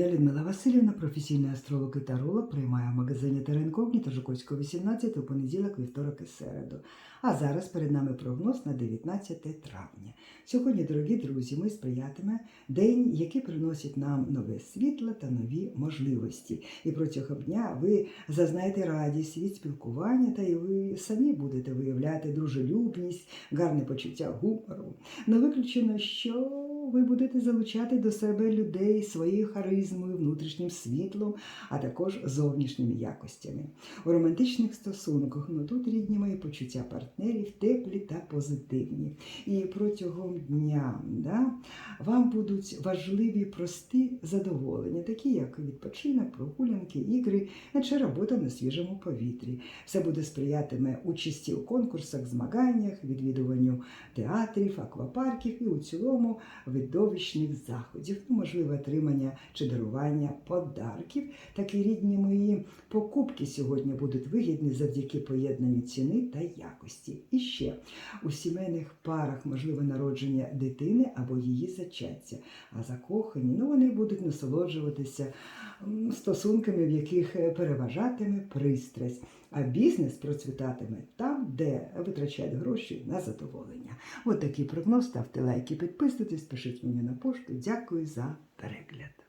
Я Людмила Васильівна, професійний астролог і таролог, приймаю в магазині Теренкогніта Жуковського 18 у понеділок, вівторок і середу. А зараз перед нами прогноз на 19 травня. Сьогодні, дорогі друзі, ми сприятиме день, який приносить нам нове світло та нові можливості. І протягом дня ви зазнаєте радість від спілкування, та й ви самі будете виявляти дружелюбність, гарне почуття гумору. Не виключено, що ви будете залучати до себе людей своєю харизмою, внутрішнім світлом, а також зовнішніми якостями. У романтичних стосунках, ну тут рідні мої почуття партнерів теплі та позитивні. І протягом дня да, вам будуть важливі прості задоволення, такі як відпочинок, прогулянки, ігри чи робота на свіжому повітрі. Все буде сприятиме участі у конкурсах, змаганнях, відвідуванню театрів, аквапарків і у цілому видовищних заходів, ну, можливе отримання чи дарування подарків. Такі рідні мої покупки сьогодні будуть вигідні завдяки поєднанню ціни та якості. І ще у сімейних парах можливе народження дитини або її зачаття. А закохані, ну вони будуть насолоджуватися стосунками, в яких переважатиме пристрасть. А бізнес процвітатиме там, де витрачають гроші на задоволення. От такий прогноз. Ставте лайки, підписуйтесь, пишіть мені на пошту. Дякую за перегляд.